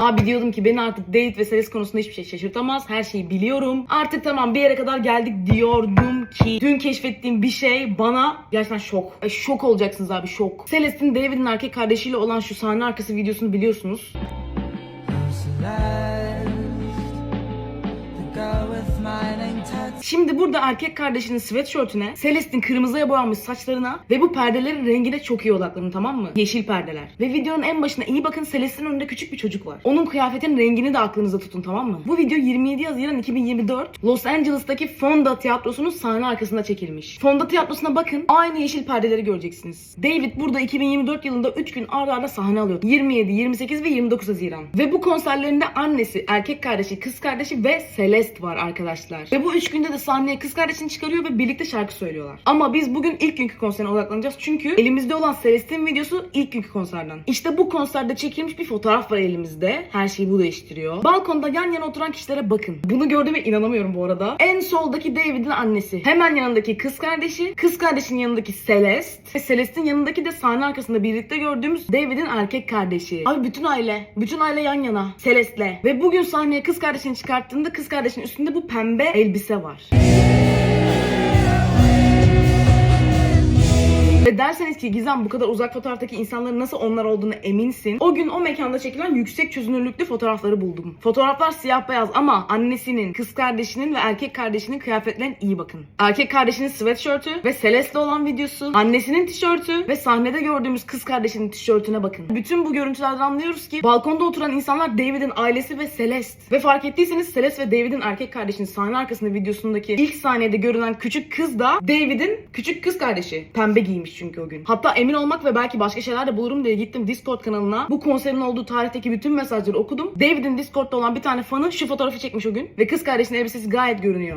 Abi diyordum ki beni artık date ve seres konusunda hiçbir şey şaşırtamaz. Her şeyi biliyorum. Artık tamam bir yere kadar geldik diyordum ki dün keşfettiğim bir şey bana gerçekten şok. Ay, şok olacaksınız abi şok. Celeste'in David'in erkek kardeşiyle olan şu sahne arkası videosunu biliyorsunuz. Şimdi burada erkek kardeşinin sweatshirtüne, Celeste'in kırmızıya boyanmış saçlarına ve bu perdelerin rengine çok iyi odaklanın tamam mı? Yeşil perdeler. Ve videonun en başına iyi bakın Celeste'in önünde küçük bir çocuk var. Onun kıyafetin rengini de aklınızda tutun tamam mı? Bu video 27 Haziran 2024 Los Angeles'taki Fonda Tiyatrosu'nun sahne arkasında çekilmiş. Fonda Tiyatrosu'na bakın aynı yeşil perdeleri göreceksiniz. David burada 2024 yılında 3 gün arda arda sahne alıyor. 27, 28 ve 29 Haziran. Ve bu konserlerinde annesi, erkek kardeşi, kız kardeşi ve Celeste var arkadaşlar. Ve bu 3 günde de sahneye kız kardeşini çıkarıyor ve birlikte şarkı söylüyorlar. Ama biz bugün ilk günkü konserine odaklanacağız. Çünkü elimizde olan Celeste'in videosu ilk günkü konserden. İşte bu konserde çekilmiş bir fotoğraf var elimizde. Her şeyi bu değiştiriyor. Balkonda yan yana oturan kişilere bakın. Bunu gördüğüme inanamıyorum bu arada. En soldaki David'in annesi. Hemen yanındaki kız kardeşi. Kız kardeşin yanındaki Celeste. Ve Celeste'in yanındaki de sahne arkasında birlikte gördüğümüz David'in erkek kardeşi. Abi bütün aile. Bütün aile yan yana. Celeste'le. Ve bugün sahneye kız kardeşini çıkarttığında kız kardeşinin üstünde bu pembe elbise var. Ve ki Gizem bu kadar uzak fotoğraftaki insanların nasıl onlar olduğunu eminsin. O gün o mekanda çekilen yüksek çözünürlüklü fotoğrafları buldum. Fotoğraflar siyah beyaz ama annesinin, kız kardeşinin ve erkek kardeşinin kıyafetlerine iyi bakın. Erkek kardeşinin sweatshirtü ve Celeste olan videosu, annesinin tişörtü ve sahnede gördüğümüz kız kardeşinin tişörtüne bakın. Bütün bu görüntülerden anlıyoruz ki balkonda oturan insanlar David'in ailesi ve Celeste. Ve fark ettiyseniz Celeste ve David'in erkek kardeşinin sahne arkasında videosundaki ilk sahnede görünen küçük kız da David'in küçük kız kardeşi. Pembe giymiş çünkü o gün. Hatta emin olmak ve belki başka şeyler de bulurum diye gittim Discord kanalına. Bu konserin olduğu tarihteki bütün mesajları okudum. David'in Discord'da olan bir tane fanı şu fotoğrafı çekmiş o gün. Ve kız kardeşinin elbisesi gayet görünüyor.